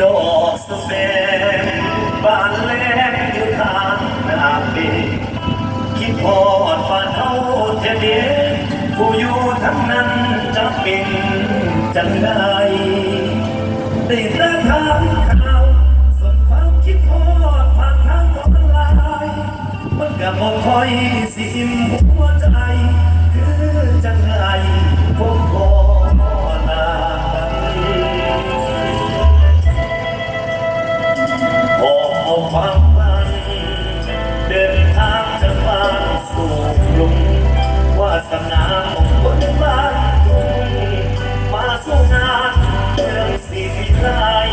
ดอกสเปนบานแหลมอยู่ทางนาเปคิดพอดปานเท่าเทเดผู้อยู่ทางนั้นจะเป็นจัไดติดตาทางขาส่วนความคิดพอดผ่านทางออนลน์มันก็บ่คอยสิมหัวใจ คือจังได ความมันเดินทางจะมาสู่กรุงวาสนาของคนบ้านกรุงมาสู่งานเมืองสีสิไทย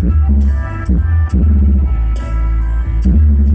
Thank you.